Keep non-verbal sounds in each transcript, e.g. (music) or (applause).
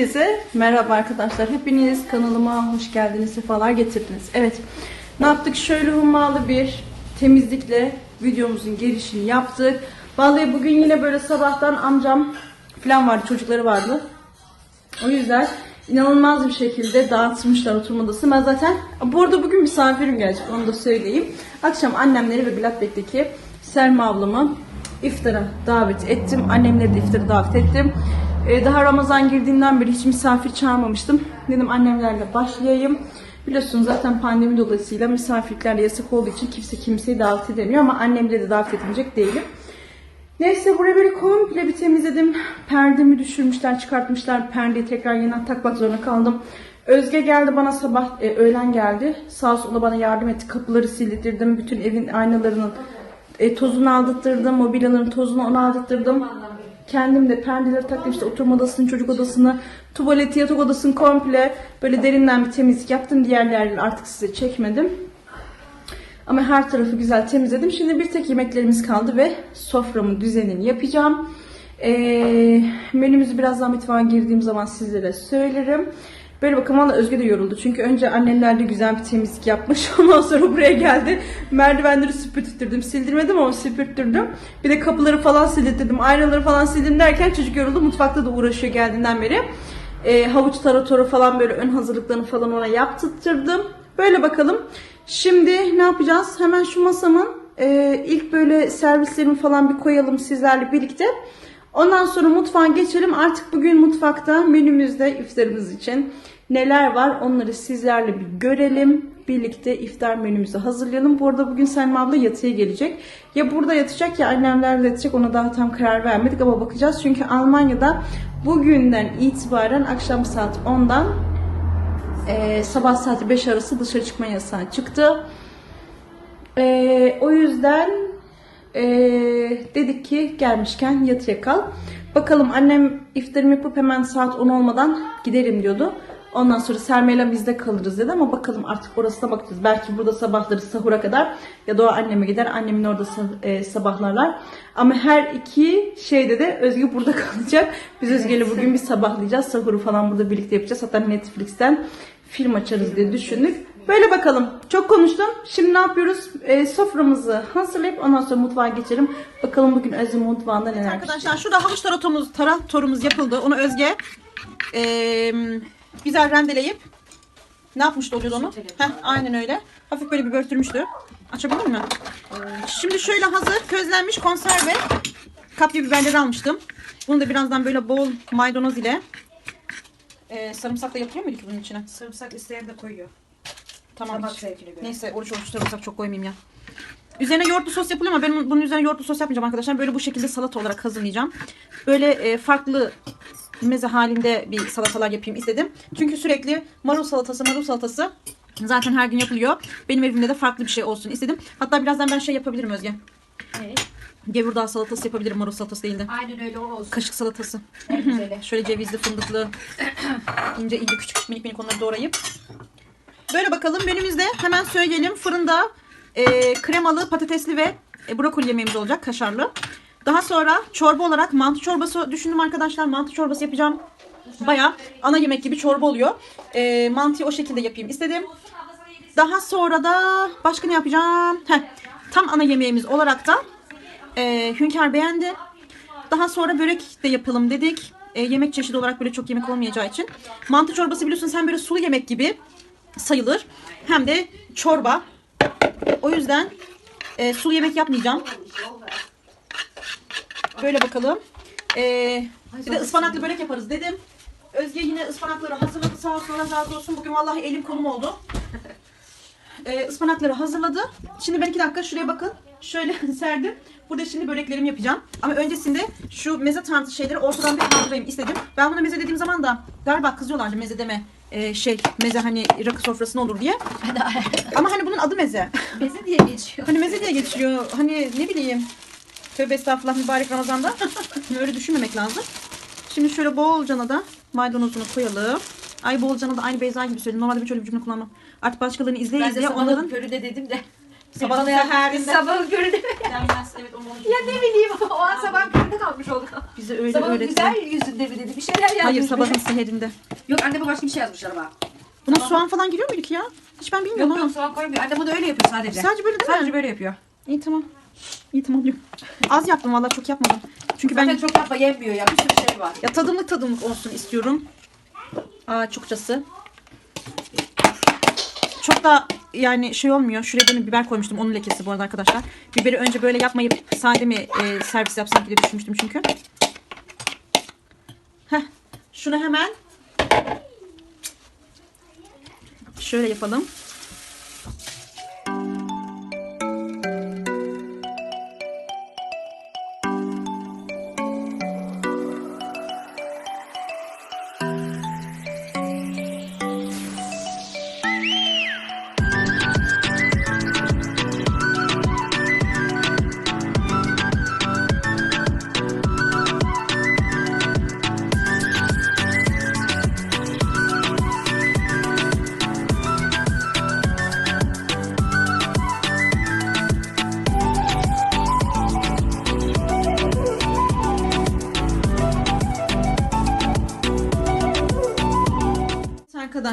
Herkese merhaba arkadaşlar. Hepiniz kanalıma hoş geldiniz, sefalar getirdiniz. Evet, ne yaptık? Şöyle hummalı bir temizlikle videomuzun girişini yaptık. Vallahi bugün yine böyle sabahtan amcam falan vardı, çocukları vardı. O yüzden inanılmaz bir şekilde dağıtmışlar oturma odasını. Ben zaten bu arada bugün misafirim gelecek onu da söyleyeyim. Akşam annemleri ve Gladbeck'teki Selma ablamı iftara davet ettim. Annemleri de iftara davet ettim. Ee, daha Ramazan girdiğinden beri hiç misafir çağırmamıştım. Dedim annemlerle başlayayım. Biliyorsunuz zaten pandemi dolayısıyla misafirlikler yasak olduğu için kimse kimseyi davet edemiyor ama annemleri de davet edilecek değilim. Neyse burayı böyle komple bir temizledim. Perdemi düşürmüşler, çıkartmışlar. Perdeyi tekrar yeniden takmak zorunda kaldım. Özge geldi bana sabah, e, öğlen geldi. Sağ sola bana yardım etti. Kapıları sildirdim. Bütün evin aynalarının e, tozunu aldırttırdım. Mobilyaların tozunu ona aldırttırdım. Kendim de perdeleri taktım. İşte oturma odasını, çocuk odasını, tuvaleti, yatak odasını komple böyle derinden bir temizlik yaptım. Diğer yerleri artık size çekmedim. Ama her tarafı güzel temizledim. Şimdi bir tek yemeklerimiz kaldı ve soframın düzenini yapacağım. Ee, menümüzü birazdan mutfağa girdiğim zaman sizlere söylerim. Böyle bakın valla Özge de yoruldu. Çünkü önce annemlerle güzel bir temizlik yapmış. (laughs) Ondan sonra buraya geldi. Merdivenleri süpürttürdüm. Sildirmedim ama süpürttürdüm. Bir de kapıları falan sildirdim. Aynaları falan sildim derken çocuk yoruldu. Mutfakta da uğraşıyor geldiğinden beri. Ee, havuç taratoru falan böyle ön hazırlıklarını falan ona yaptırttırdım. Böyle bakalım. Şimdi ne yapacağız? Hemen şu masamın e, ilk böyle servislerimi falan bir koyalım sizlerle birlikte. Ondan sonra mutfağa geçelim. Artık bugün mutfakta menümüzde iftarımız için neler var onları sizlerle bir görelim. Birlikte iftar menümüzü hazırlayalım. Bu arada bugün Selma abla yatıya gelecek. Ya burada yatacak ya annemlerle yatacak ona daha tam karar vermedik ama bakacağız. Çünkü Almanya'da bugünden itibaren akşam saat 10'dan ee, sabah saati 5 arası dışarı çıkma yasağı çıktı. Ee, o yüzden ee, dedik ki gelmişken yatıya kal. Bakalım annem iftarımı yapıp hemen saat 10 olmadan giderim diyordu. Ondan sonra Serme'yle bizde kalırız dedi ama bakalım artık orasına bakacağız. Belki burada sabahları sahura kadar ya da o anneme gider. Annemin orada e, sabahlarlar. Ama her iki şeyde de Özgü burada (laughs) kalacak. Biz Özge'yle bugün bir sabahlayacağız. Sahuru falan burada birlikte yapacağız. Hatta Netflix'ten film açarız diye düşündük. Böyle bakalım. Çok konuştum. Şimdi ne yapıyoruz? E, soframızı hazırlayıp ondan sonra mutfağa geçelim. Bakalım bugün Özgü mutfağında neler Arkadaşlar şurada havuç taratomuz, taratorumuz yapıldı. Onu Özge e, güzel rendeleyip ne yapmıştı oluyordu onu? Heh, aynen öyle. Hafif böyle bir börtürmüştü. Açabilir mi? Şimdi şöyle hazır közlenmiş konserve kapya biberleri almıştım. Bunu da birazdan böyle bol maydanoz ile e, sarımsak da yapıyor muydu ki bunun içine? Sarımsak isteyen de koyuyor. Tamam. Damak hiç. zevkine göre. Neyse oruç oruç sarımsak çok koymayayım ya. Üzerine yoğurtlu sos yapılıyor ama ben bunun üzerine yoğurtlu sos yapmayacağım arkadaşlar. Böyle bu şekilde salata olarak hazırlayacağım. Böyle e, farklı meze halinde bir salatalar yapayım istedim. Çünkü sürekli marul salatası, marul salatası zaten her gün yapılıyor. Benim evimde de farklı bir şey olsun istedim. Hatta birazdan ben şey yapabilirim Özge. Ne? Gevurdağ salatası yapabilirim marul salatası değil de. Aynen öyle o olsun. Kaşık salatası. En güzeli. (laughs) Şöyle cevizli, fındıklı, ince ince küçük küçük minik minik onları doğrayıp. Böyle bakalım menümüzde hemen söyleyelim. Fırında e, kremalı, patatesli ve e, brokoli yemeğimiz olacak kaşarlı. Daha sonra çorba olarak mantı çorbası düşündüm arkadaşlar. Mantı çorbası yapacağım. Baya ana yemek gibi çorba oluyor. E, mantıyı o şekilde yapayım istedim. Daha sonra da başka ne yapacağım? Heh, tam ana yemeğimiz olarak da e, Hünkar beğendi. Daha sonra börek de yapalım dedik. E, yemek çeşidi olarak böyle çok yemek olmayacağı için. Mantı çorbası biliyorsunuz hem böyle sulu yemek gibi sayılır. Hem de çorba. O yüzden e, sulu yemek yapmayacağım. Böyle bakalım. E, bir de ıspanaklı börek yaparız dedim. Özge yine ıspanakları hazırladı. Sağ olsun Allah razı olsun. Bugün vallahi elim kolum oldu. E, ıspanakları hazırladı. Şimdi ben iki dakika şuraya bakın. Şöyle (laughs) serdim. Burada şimdi böreklerimi yapacağım. Ama öncesinde şu meze tarzı şeyleri ortadan bir kaldırayım istedim. Ben buna meze dediğim zaman da galiba kızıyorlardı meze deme. E, şey meze hani rakı sofrasına olur diye. (laughs) Ama hani bunun adı meze. Beze diye geçiyor. Hani meze diye geçiyor. Hani ne bileyim. Tövbe estağfurullah mübarek Ramazan'da. (laughs) Öyle düşünmemek lazım. Şimdi şöyle bolcana da maydanozunu koyalım. Ay bolcana da aynı Beyza gibi söyledim. Normalde ben şöyle bir cümle kullanmam. Artık başkalarını izleye Ben de sana onların dedim de. Sabahın Bana seherinde. Sabah görünüyor. Denmez. Evet onu Ya ne bileyim o an sabah köründe kalmış oldu. Bize öyle Sabah öğretti. güzel yüzünde mi dedi bir şeyler yazmış. Hayır sabahın seherinde. Yok anne bu başka bir şey yazmışlar ama. Buna soğan falan giriyor muydu ki ya? Hiç ben bilmiyorum Yok ama. yok soğan koymuyor. Annem onu öyle yapıyor sadece. Sadece böyle değil mi? Sadece böyle yapıyor. İyi tamam. İyi tamam diyorum. Az yaptım vallahi çok yapmadım. Çünkü ben Zaten çok yapma yenmiyor ya. Bir sürü şey var. ya tadımlık tadımlık olsun istiyorum. Aa çokçası. Çok da yani şey olmuyor. Şuraya demin biber koymuştum. Onun lekesi bu arada arkadaşlar. Biberi önce böyle yapmayıp sade mi e, servis yapsam diye düşünmüştüm çünkü. Heh. Şunu hemen şöyle yapalım.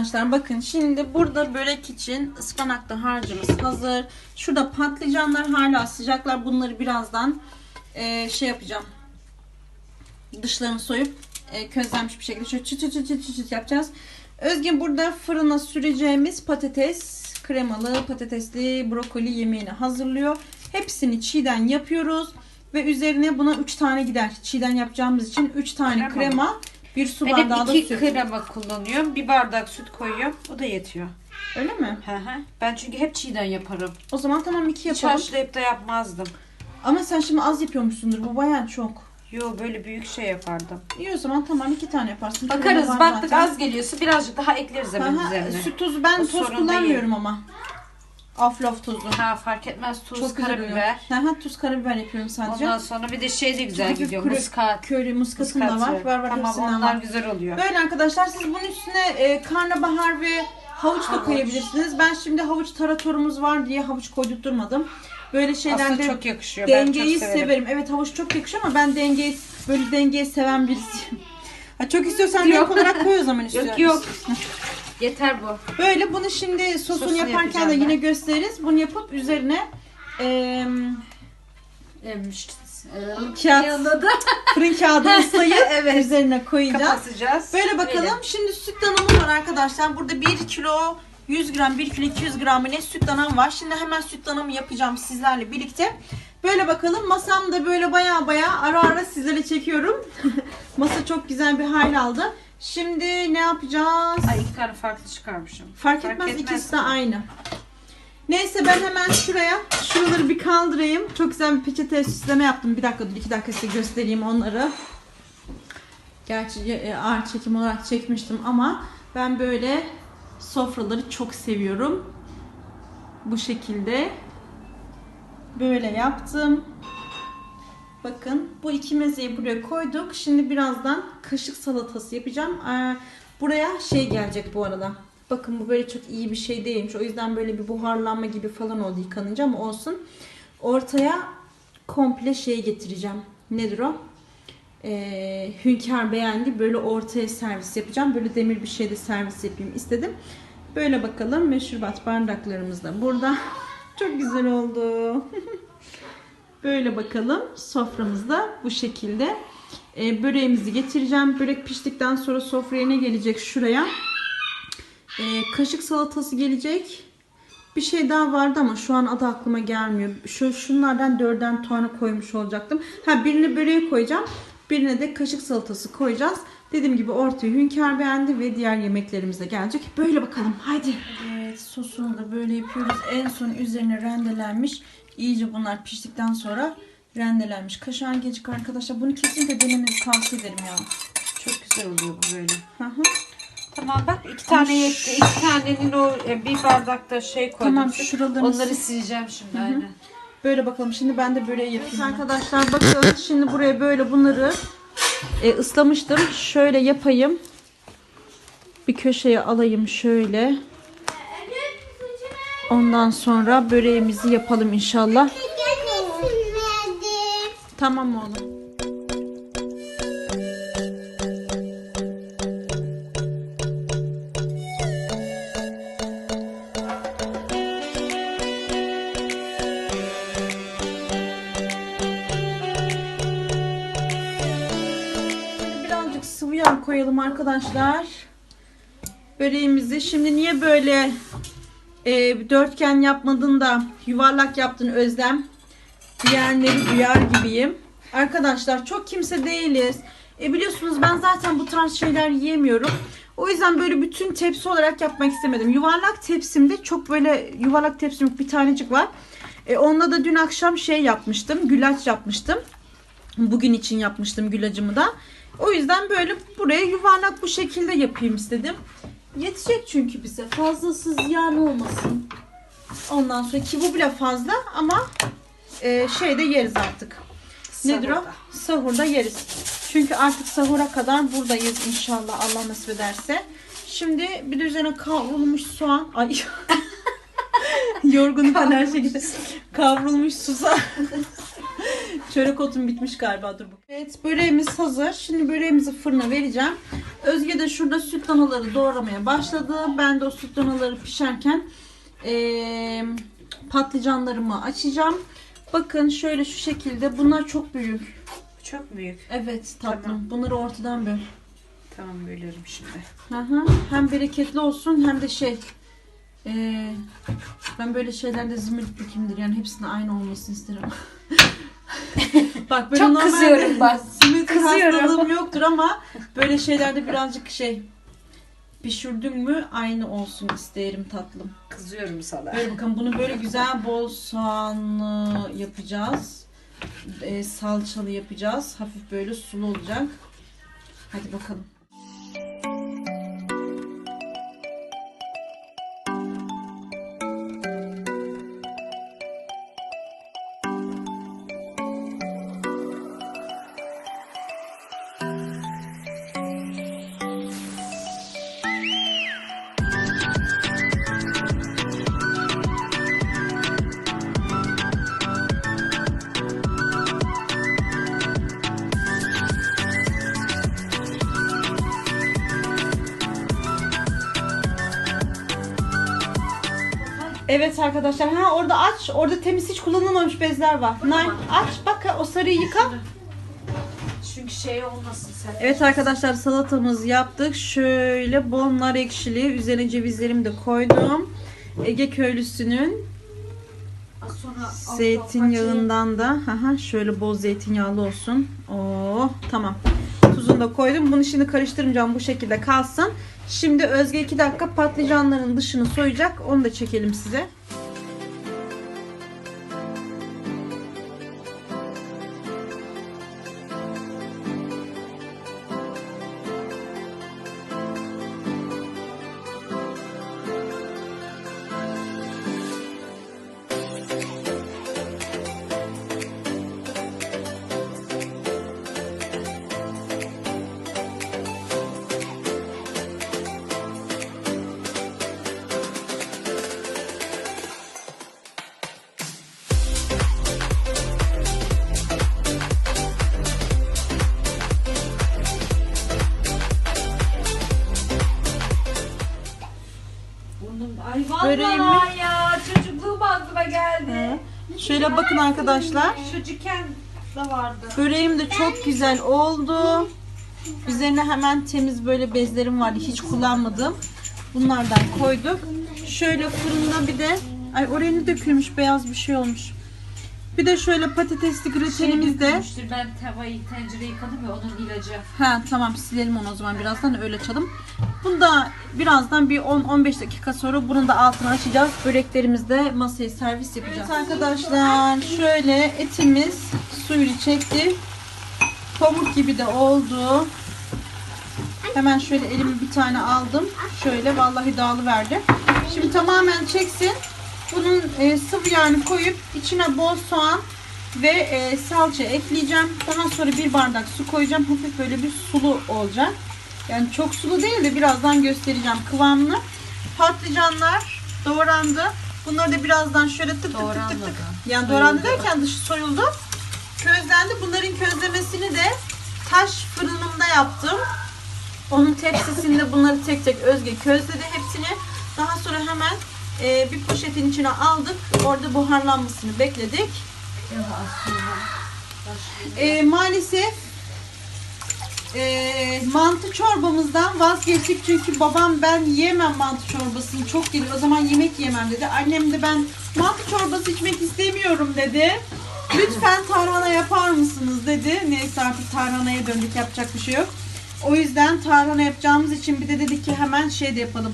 Arkadaşlar bakın şimdi burada börek için ıspanaklı harcımız hazır. Şurada patlıcanlar hala sıcaklar. Bunları birazdan eee, şey yapacağım. Dışlarını soyup eee, közlenmiş bir şekilde şöyle çıt çıt çıt çıt çıt yapacağız. Özge burada fırına süreceğimiz patates, kremalı patatesli brokoli yemeğini hazırlıyor. Hepsini çiğden yapıyoruz. Ve üzerine buna 3 tane gider. Çiğden yapacağımız için 3 tane Krema krema, bir su Ben bardağı da hep iki süt. krema kullanıyorum. Bir bardak süt koyuyorum. O da yetiyor. Öyle mi? Hı hı. Ben çünkü hep çiğden yaparım. O zaman tamam iki Hiç yapalım. haşlayıp da yapmazdım. Ama sen şimdi az yapıyormuşsundur. Bu bayağı çok. Yo böyle büyük şey yapardım. İyi o zaman tamam iki tane yaparsın. Bakarız var baktık zaten. az geliyorsa birazcık daha ekleriz hemen Aha, üzerine. süt tuzu ben O toz sorun kullanmıyorum ama. Aflof tuzu. Ha fark etmez tuz, Çok güzel oluyor. karabiber. Aha, tuz karabiber yapıyorum sadece. Ondan sonra bir de şey de güzel Hafif gidiyor. kuru- Muskat. Köri muskatım da var. Var var tamam hepsinden onlar var. güzel oluyor. Böyle arkadaşlar siz bunun üstüne e, karnabahar ve havuç da Havuç. koyabilirsiniz. Ben şimdi havuç taratorumuz var diye havuç koydurtturmadım. Böyle Aslında şeylerde çok yakışıyor. ben dengeyi çok severim. severim. Evet havuç çok yakışıyor ama ben dengeyi böyle dengeyi seven birisiyim. Ha, çok istiyorsan Yok. renk olarak koy o zaman istiyorum. (laughs) Yok yok. Yeter bu. Böyle bunu şimdi sosunu Sosunu yaparken yapacağım de ben. yine gösteririz. Bunu yapıp üzerine eee Kağıt. Yanında (laughs) da fırın kağıdı (laughs) ıslayıp Evet. üzerine koyacağız. kapatacağız. Böyle bakalım. Böyle. Şimdi süt danamız var arkadaşlar. Burada 1 kilo 100 gram, 1 kilo 200 gram ne süt danam var. Şimdi hemen süt danamı yapacağım sizlerle birlikte. Böyle bakalım. Masamda böyle baya baya ara ara sizlere çekiyorum. (laughs) Masa çok güzel bir hal aldı. Şimdi ne yapacağız? Ay iki tane farklı çıkarmışım. Fark etmez, ikisi de aynı. Neyse ben hemen şuraya şuraları bir kaldırayım. Çok güzel bir peçete süsleme yaptım. Bir dakika dur iki dakika size göstereyim onları. Gerçi e, ağır çekim olarak çekmiştim ama ben böyle sofraları çok seviyorum. Bu şekilde. Böyle yaptım. Bakın bu iki mezeyi buraya koyduk. Şimdi birazdan kaşık salatası yapacağım. Ee, buraya şey gelecek bu arada. Bakın bu böyle çok iyi bir şey değilmiş. O yüzden böyle bir buharlanma gibi falan oldu yıkanınca ama olsun. Ortaya komple şey getireceğim. Nedir o? Ee, hünkar beğendi. Böyle ortaya servis yapacağım. Böyle demir bir şeyde servis yapayım istedim. Böyle bakalım. Meşrubat bardaklarımız da burada. Çok güzel oldu. (laughs) Böyle bakalım. Soframız da bu şekilde. Ee, böreğimizi getireceğim. Börek piştikten sonra sofraya ne gelecek? Şuraya. Ee, kaşık salatası gelecek. Bir şey daha vardı ama şu an adı aklıma gelmiyor. Şu şunlardan dörden tane koymuş olacaktım. Ha birini böreğe koyacağım. Birine de kaşık salatası koyacağız. Dediğim gibi ortaya hünkar beğendi ve diğer yemeklerimiz de gelecek. Böyle bakalım. Haydi. Evet sosunu da böyle yapıyoruz. En son üzerine rendelenmiş. İyice bunlar piştikten sonra rendelenmiş. Kaşar gecik arkadaşlar. Bunu kesinlikle denemenizi tavsiye ederim ya. Çok güzel oluyor bu böyle. Hı hı. Tamam bak iki tane yetti. İki tanenin o e, bir bardakta şey koydum. Tamam, şuralarını Onları sil. sileceğim şimdi aynen. Böyle bakalım. Şimdi ben de böreği yapayım. arkadaşlar bakın şimdi buraya böyle bunları e, ıslamıştım. Şöyle yapayım. Bir köşeye alayım şöyle. Ondan sonra böreğimizi yapalım inşallah. Tamam oğlum. Koyalım arkadaşlar. Böreğimizi. Şimdi niye böyle e, dörtgen yapmadın da yuvarlak yaptın Özlem? Diyenleri duyar gibiyim. Arkadaşlar çok kimse değiliz. E biliyorsunuz ben zaten bu tarz şeyler yiyemiyorum. O yüzden böyle bütün tepsi olarak yapmak istemedim. Yuvarlak tepsimde çok böyle yuvarlak tepsim yok, bir tanecik var. E, onunla da dün akşam şey yapmıştım. Güllaç yapmıştım. Bugün için yapmıştım gülacımı da. O yüzden böyle buraya yuvarlak bu şekilde yapayım istedim. Yetecek çünkü bize. Fazlası ziyan olmasın. Ondan sonra ki bu bile fazla ama e, şeyde yeriz artık. Nedir o? Sahurda. Sahurda yeriz. Çünkü artık sahura kadar buradayız inşallah Allah nasip ederse. Şimdi bir de üzerine kavrulmuş soğan. Ay. (laughs) Yorgunum ben her şekilde. Kavrulmuş susam. (laughs) Çörek otum bitmiş galiba dur bak. Evet böreğimiz hazır. Şimdi böreğimizi fırına vereceğim. Özge de şurada süt danaları doğramaya başladı. Ben de o süt danaları pişerken eee, patlıcanlarımı açacağım. Bakın şöyle şu şekilde. Bunlar çok büyük. Çok büyük. Evet tatlım. Tamam. Bunları ortadan böl. Tamam bölüyorum şimdi. Hı hı. Hem bereketli olsun hem de şey. eee, ben böyle şeylerde zimmetli kimdir. Yani hepsinin aynı olmasını isterim. (laughs) (laughs) bak böyle Çok normalde kızıyorum bak. Simit Kızıyorum. hastalığım yoktur ama böyle şeylerde birazcık şey pişirdün mü aynı olsun isterim tatlım. Kızıyorum sana. Böyle bakın bunu böyle güzel bol soğanlı yapacağız. Ee, salçalı yapacağız. Hafif böyle sulu olacak. Hadi bakalım. Arkadaşlar. Ha orada aç. Orada temiz hiç kullanılmamış bezler var. Nay aç bak o sarıyı yıka. Çünkü şey olmasın sen. Evet arkadaşlar salatamızı yaptık. Şöyle bol nar ekşili. Üzerine cevizlerimi de koydum. Ege köylüsünün zeytinyağından da haha, şöyle bol zeytinyağlı olsun. Oo tamam. Tuzunu da koydum. Bunu şimdi karıştırmayacağım. Bu şekilde kalsın. Şimdi Özge 2 dakika patlıcanların dışını soyacak. Onu da çekelim size. Böreğimi- ya çocukluğum aklıma geldi. Şöyle bakın arkadaşlar. Çocukken de vardı. Böreğim de çok güzel oldu. Üzerine hemen temiz böyle bezlerim vardı. Hiç kullanmadım. Bunlardan koyduk. Şöyle fırında bir de ay oraya ne dökülmüş beyaz bir şey olmuş. Bir de şöyle patatesli gratenimiz de. Dökülmüştür. Ben tavayı tencereyi yıkadım ya onun ilacı. Ha tamam silelim onu o zaman birazdan öyle açalım. Bunu da birazdan bir 10-15 dakika sonra bunun da altını açacağız. Böreklerimizi de masaya servis yapacağız. Evet arkadaşlar şöyle etimiz suyunu çekti. Pamuk gibi de oldu. Hemen şöyle elimi bir tane aldım. Şöyle vallahi dağılıverdi. Şimdi tamamen çeksin. Bunun e, sıvı yağını koyup içine bol soğan ve e, salça ekleyeceğim. Daha sonra bir bardak su koyacağım. Hafif böyle bir sulu olacak. Yani çok sulu değil de birazdan göstereceğim kıvamını. Patlıcanlar doğrandı. Bunları da birazdan şöyle tık tık tık tık tık. Yani doğrandı derken dışı soyuldu. Közlendi. Bunların közlemesini de taş fırınımda yaptım. Onun tepsisinde bunları tek tek Özge közledi hepsini. Daha sonra hemen e, bir poşetin içine aldık. Orada buharlanmasını bekledik. E, maalesef e, mantı çorbamızdan vazgeçtik çünkü babam ben yiyemem mantı çorbasını çok geliyor o zaman yemek yemem dedi. Annem de ben mantı çorbası içmek istemiyorum dedi. Lütfen tarhana yapar mısınız dedi. Neyse artık tarhanaya döndük yapacak bir şey yok. O yüzden tarhana yapacağımız için bir de dedik ki hemen şey de yapalım.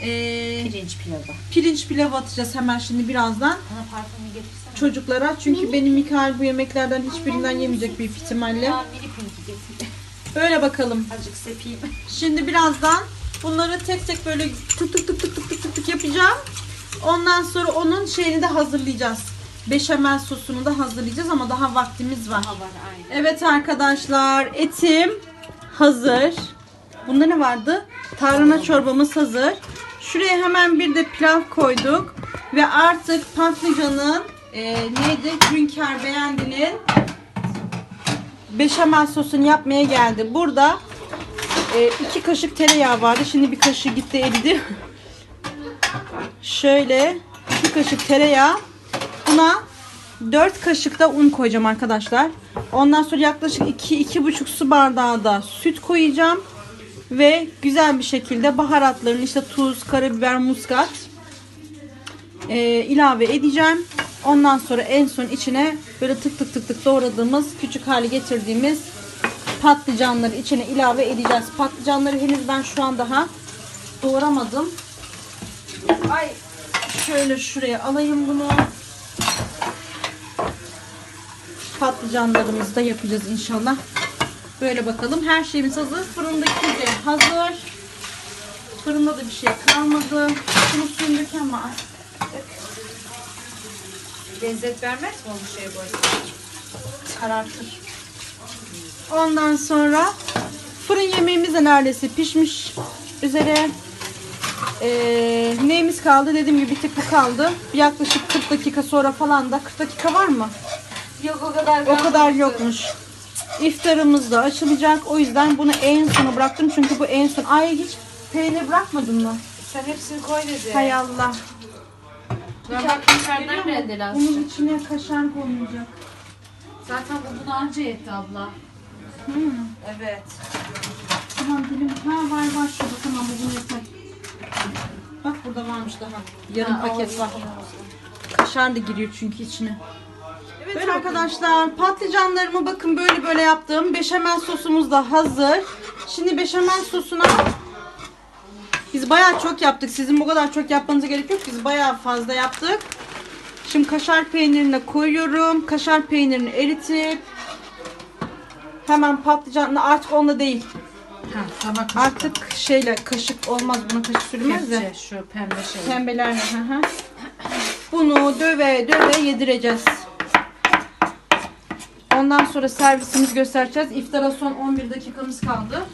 Ee, Pirinç pilavı. pirinç pilavı atacağız hemen şimdi birazdan Bana parfümü getirsene. çocuklara. Çünkü benim Mikael bu yemeklerden hiçbirinden yemeyecek büyük ihtimalle. (laughs) Böyle bakalım. Azıcık sepeyim. (laughs) Şimdi birazdan bunları tek tek böyle tık tık tık tık tık tık tık, tık yapacağım. Ondan sonra onun şeyini de hazırlayacağız. Beşamel sosunu da hazırlayacağız ama daha vaktimiz var. Hava var aynı. Evet arkadaşlar etim hazır. Bunda ne vardı? Tarhana çorbamız hazır. Şuraya hemen bir de pilav koyduk. Ve artık patlıcanın e, neydi? Hünkar beğendinin beşamel sosunu yapmaya geldi. Burada e, iki kaşık tereyağı vardı. Şimdi bir kaşık gitti eridi. (laughs) Şöyle iki kaşık tereyağı. Buna 4 kaşık da un koyacağım arkadaşlar. Ondan sonra yaklaşık 2-2,5 su bardağı da süt koyacağım. Ve güzel bir şekilde baharatlarını işte tuz, karabiber, muskat e, ilave edeceğim. Ondan sonra en son içine böyle tık tık tık tık doğradığımız küçük hale getirdiğimiz patlıcanları içine ilave edeceğiz. Patlıcanları henüz ben şu an daha doğramadım. Ay şöyle şuraya alayım bunu. Patlıcanlarımızı da yapacağız inşallah. Böyle bakalım. Her şeyimiz hazır. Fırındaki de hazır. Fırında da bir şey kalmadı. Şunu sündük ama Lezzet vermez mi o şey bu arada? karartır. Ondan sonra fırın yemeğimiz de neredeyse pişmiş üzere. Ee, neyimiz kaldı? Dediğim gibi bir tık bu kaldı. Yaklaşık 40 dakika sonra falan da 40 dakika var mı? Yok o kadar. O kadar yokmuş. İftarımız da açılacak. O yüzden bunu en sona bıraktım. Çünkü bu en son. Ay hiç peynir bırakmadın mı? Sen hepsini koy dedi. Hay Allah. Ben bak dışarıdan rendeli Bunun azıcık. içine kaşar konulacak. Zaten bu buna anca yetti abla. Hmm. Evet. Tamam dilim. Ha var var şurada. Tamam bu bunu yeter. Bak burada varmış daha. Yarım Ha, paket var. Kaşar da giriyor çünkü içine. Evet arkadaşlar patlıcanlarımı bakın böyle böyle yaptım. Beşamel sosumuz da hazır. Şimdi beşamel sosuna biz bayağı çok yaptık. Sizin bu kadar çok yapmanıza gerek yok. Biz bayağı fazla yaptık. Şimdi kaşar peynirini koyuyorum. Kaşar peynirini eritip hemen patlıcanla artık onunla değil. Ha, tabak Artık şeyle kaşık olmaz buna kaşık sürülmez de. Şu pembe şey. Pembelerle. Hı hı. Bunu döve döve yedireceğiz. Ondan sonra servisimizi göstereceğiz. İftara son 11 dakikamız kaldı.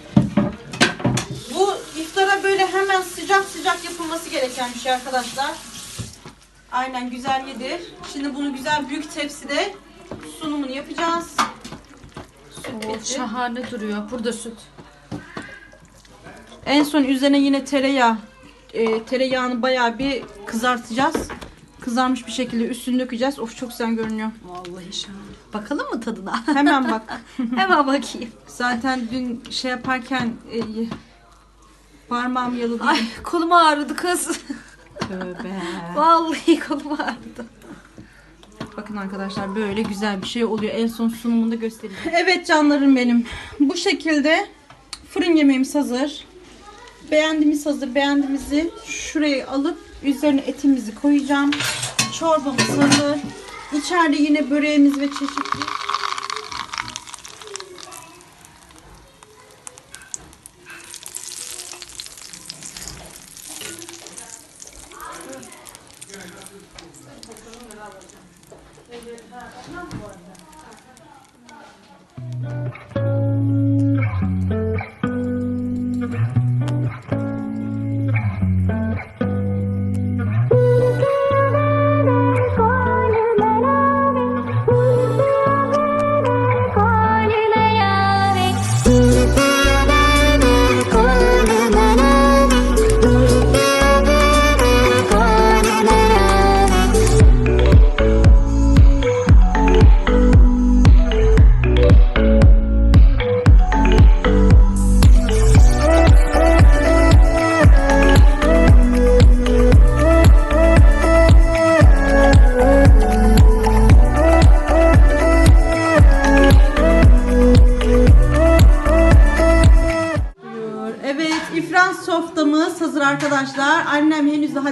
Bu iftara böyle hemen sıcak sıcak yapılması gereken bir şey arkadaşlar. Aynen güzel yedir. Şimdi bunu güzel büyük tepside sunumunu yapacağız. Süt Oo, şahane duruyor. Burada süt. En son üzerine yine tereyağı, e, tereyağını bayağı bir kızartacağız. Kızarmış bir şekilde üstünü dökeceğiz. Of çok güzel görünüyor. Vallahi şahane. Bakalım mı tadına? (laughs) Hemen bak. Hemen bakayım. Zaten dün şey yaparken e, parmağım yaladı. Ay kolum ağrıdı kız. Tövbe. Vallahi kolum ağrıdı. Bakın arkadaşlar böyle güzel bir şey oluyor. En son sunumunda göstereyim. Evet canlarım benim. Bu şekilde fırın yemeğimiz hazır. Beğendiğimiz hazır. Beğendiğimizi şuraya alıp üzerine etimizi koyacağım. Çorbamız hazır. İçeride yine böreğimiz ve çeşitli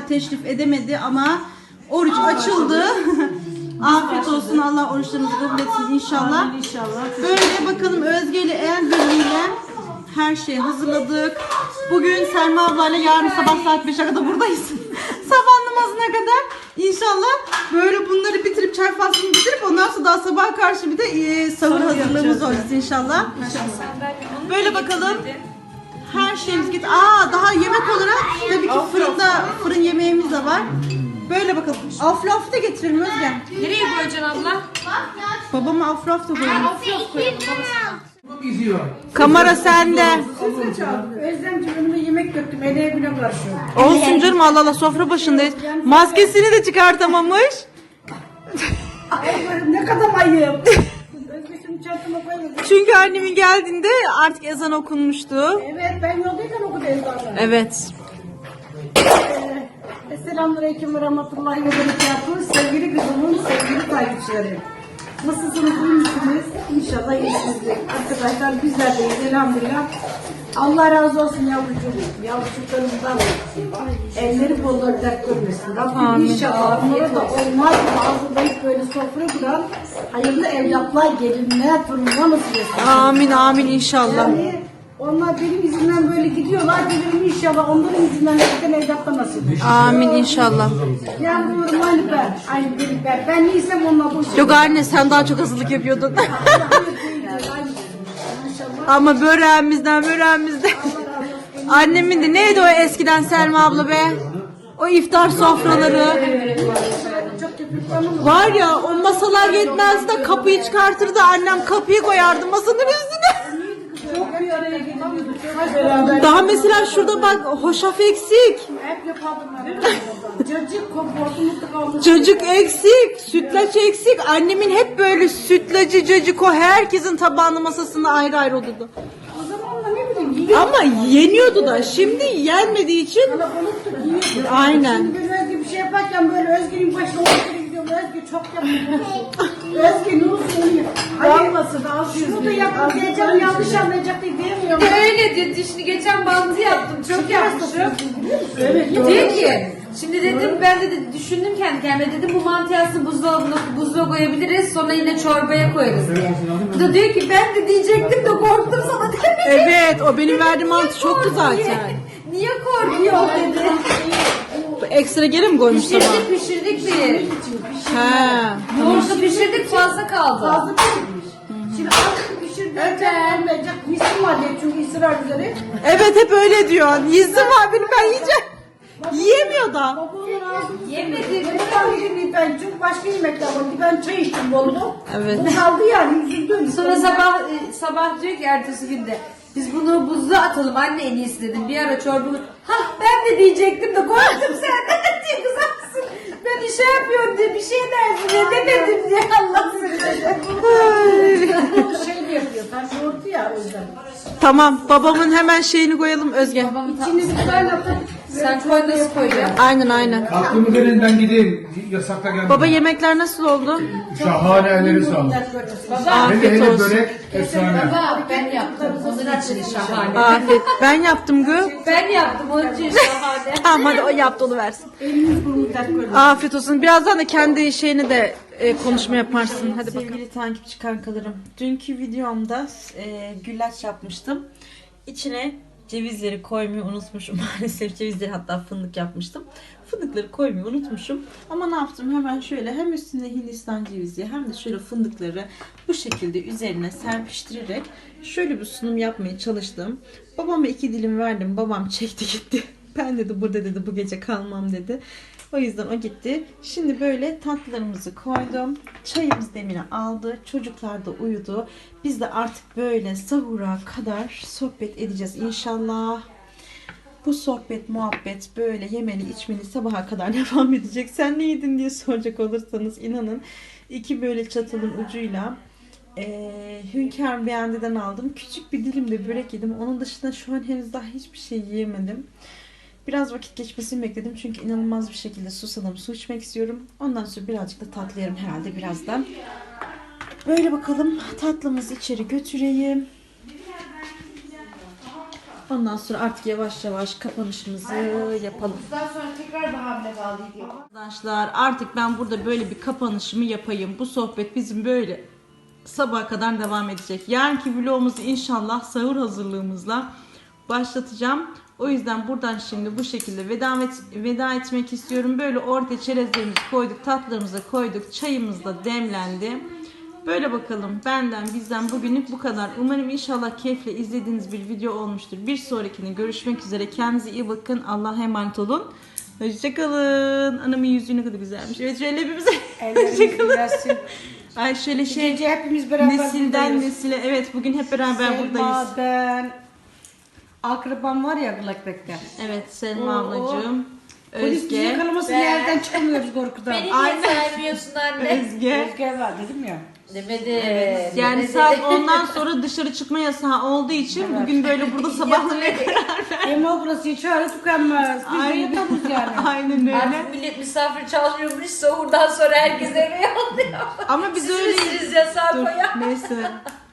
teşrif edemedi ama oruç açıldı. (laughs) Afiyet olsun. Allah oruçlarınızı kabul etsin inşallah. İnşallah. Böyle bakalım Özge ile el birliğiyle her şeyi hazırladık. Bugün Selma ablayla yarın sabah saat 5'e kadar buradayız. (laughs) sabah namazına kadar. İnşallah böyle bunları bitirip çay faslını bitirip ondan sonra daha sabaha karşı bir de e, sahur hazırlığımız olacak inşallah. Böyle bakalım. Her şeyimiz git. Aa daha yemek olarak tabii ki fırında fırın yemeğimiz de var. Böyle bakalım. Aflaf da getirelim Özge. Nereye koyacaksın abla? Babama aflaf da koyalım. gidiyor. Kamera sende. Özlemciğim önüme yemek döktüm. Eleğe güne karşı. Olsun canım Allah Allah sofra başındayız. Maskesini de çıkartamamış. Ay ne kadar ayıp. Çünkü annemin geldiğinde artık ezan okunmuştu. Evet ben yoldayken okudu ezanı. Evet. Ee, Selamünaleyküm ve rahmetullahi ve berekatuhu. Sevgili kızımın sevgili takipçileri. Nasılsınız, iyi misiniz? İnşallah iyisinizdir. Arkadaşlar bizler deyiz elhamdülillah. Allah razı olsun yavrucuğum. Yavrucuklarımızdan elleri kolları dert görmesin. Rabbim inşallah onlara da olmaz mı hazırlayıp böyle sofra kuran hayırlı evlatlar gelinler torunlar nasip etsin. Amin amin inşallah. Yani onlar benim yüzümden böyle gidiyorlar. Dilerim inşallah onların yüzünden gerçekten evlatlar nasip etsin. Amin inşallah. Yani diyorum aynı ben. Aynı benim ben. Ben neysem onlar bu şey. Yok anne sen daha çok hazırlık yapıyordun. (laughs) Ama böreğimizden böreğimizden. Annemin de neydi o eskiden Selma abla be? O iftar sofraları. Var ya o masalar yetmezdi de kapıyı çıkartırdı annem kapıyı koyardı masanın üstüne. Çok bir araya geliyordu. Çok beraber. Daha mesela şurada bak hoşaf eksik. Hep yapardım ben. Cacık komportu mutlu kalmış. Çocuk eksik, sütlaç eksik. Annemin hep böyle sütlacı cacık o herkesin tabağını masasında ayrı ayrı olurdu. O zaman da ne bileyim yiyor. Ama yeniyordu da şimdi yenmediği için yiyordu. Aynen. Şimdi bir şey yaparken böyle Özge'nin başına çok yapıyor. Özge ne olsun iyi. Ayırmasın az Şunu da yapın diyeceğim yanlış anlayacak diye diyemiyorum. Öyle dedi. Şimdi geçen bantı yaptım. Çok yapmışım. Evet Diyor ki Şimdi dedim ben de düşündüm kendi kendime dedim bu mantıyı aslında buzdolabına buzluğa koyabiliriz sonra yine çorbaya koyarız diye. Bu da diyor ki ben de diyecektim de korktum sana demedim. evet o benim verdiğim mantı çoktu zaten. Niye korkuyor dedi. Ekstra geri mi koymuşlar Pişirdik pişirdik bir. He. Yoğurtla pişirdik fazla kaldı. Fazla pişirmiş. Şimdi artık pişirdiğinde olmayacak. Misim var diye çünkü ısrar üzere. Evet hep öyle diyor. Yüzüm abi ben yiyeceğim. Yiyemiyor da. Babamın ağzını Yemedi. Ben yedim ben çünkü başka yemekler vardı. Ben çay içtim bolu. Evet. Bu kaldı yani üzüldüm. Sonra sabah e, sabah diyor ki ertesi günde biz bunu buzluğa atalım anne en iyisi dedim. Bir ara çorba ha ben de diyecektim de korktum (laughs) senden diye kızarsın. Ben bir şey yapıyorum diye bir şey dersin ne demedim diye Allah seni. Bu şey de yapıyor. Ben yoğurdu ya o yüzden. Tamam babamın hemen şeyini koyalım Özge. Şimdi güzel atıp Sen koy nasıl koyacaksın? Aynen aynen. Aklımı verin ben gideyim. Yasakla geldim. Baba yemekler nasıl oldu? Şahane elleri sağ olun. Hele Afiyet hele olsun. börek efsane. Ben yaptım. Onun için şahane. Afiyet. Ben yaptım gı. Ben yaptım onun için şahane. (laughs) Tamam hadi o yaptı onu versin. Afiyet olsun. Birazdan da kendi şeyini de e, konuşma yaparsın. Hadi bakalım. Sevgili takipçi kankalarım. Dünkü videomda e, güllaç yapmıştım. İçine cevizleri koymayı unutmuşum. (laughs) Maalesef cevizleri hatta fındık yapmıştım. Fındıkları koymayı unutmuşum. Ama ne yaptım? Hemen şöyle hem üstüne Hindistan cevizi hem de şöyle fındıkları bu şekilde üzerine serpiştirerek şöyle bir sunum yapmaya çalıştım. Babama iki dilim verdim. Babam çekti gitti. (laughs) Ben dedi burada dedi bu gece kalmam dedi. O yüzden o gitti. Şimdi böyle tatlılarımızı koydum. Çayımız demini aldı. Çocuklar da uyudu. Biz de artık böyle sahura kadar sohbet edeceğiz inşallah. Bu sohbet, muhabbet böyle yemeli içmeli sabaha kadar (laughs) devam edecek. Sen ne yedin diye soracak olursanız inanın iki böyle çatalın ucuyla eee Hünkar Beğendi'den aldım. Küçük bir dilim de börek yedim. Onun dışında şu an henüz daha hiçbir şey yiyemedim. Biraz vakit geçmesini bekledim çünkü inanılmaz bir şekilde susadım. Su içmek istiyorum. Ondan sonra birazcık da tatlı yerim herhalde birazdan. Böyle bakalım tatlımızı içeri götüreyim. Ondan sonra artık yavaş yavaş kapanışımızı yapalım. Arkadaşlar artık ben burada böyle bir kapanışımı yapayım. Bu sohbet bizim böyle sabaha kadar devam edecek. Yarınki vlogumuzu inşallah sahur hazırlığımızla başlatacağım. O yüzden buradan şimdi bu şekilde veda, et, veda etmek istiyorum. Böyle ortaya çerezlerimizi koyduk, tatlarımızı koyduk, çayımız da demlendi. Böyle bakalım benden bizden bugünlük bu kadar. Umarım inşallah keyifle izlediğiniz bir video olmuştur. Bir sonrakini görüşmek üzere. Kendinize iyi bakın. Allah'a emanet olun. Hoşçakalın. Anamın yüzüğü ne kadar güzelmiş. Evet şöyle hepimize. Gelsin. Ay şöyle şey Gece hepimiz beraber nesilden buradayız. nesile evet bugün hep beraber Selma, buradayız. ben, akrabam var ya Gılakbek'te. Evet Selma Oo, ablacığım. Polis bizi Özge. yakalamasın Ben- yerden çıkamıyoruz korkudan. Beni Aynen. niye saymıyorsun anne? Özge. Özge var dedim ya. Demedi. Yani Demedi. saat (laughs) ondan sonra dışarı çıkma yasağı olduğu için bugün böyle burada (laughs) sabahlamaya Demokrasiyi çare tükenmez. Biz de Aynen. yatamız yani. (laughs) Aynen öyle. Artık millet misafir çağırıyormuş. Sahurdan sonra herkes eve yolluyor. Ama biz Siz öyleyiz. misiniz yasağı Dur koyan? neyse.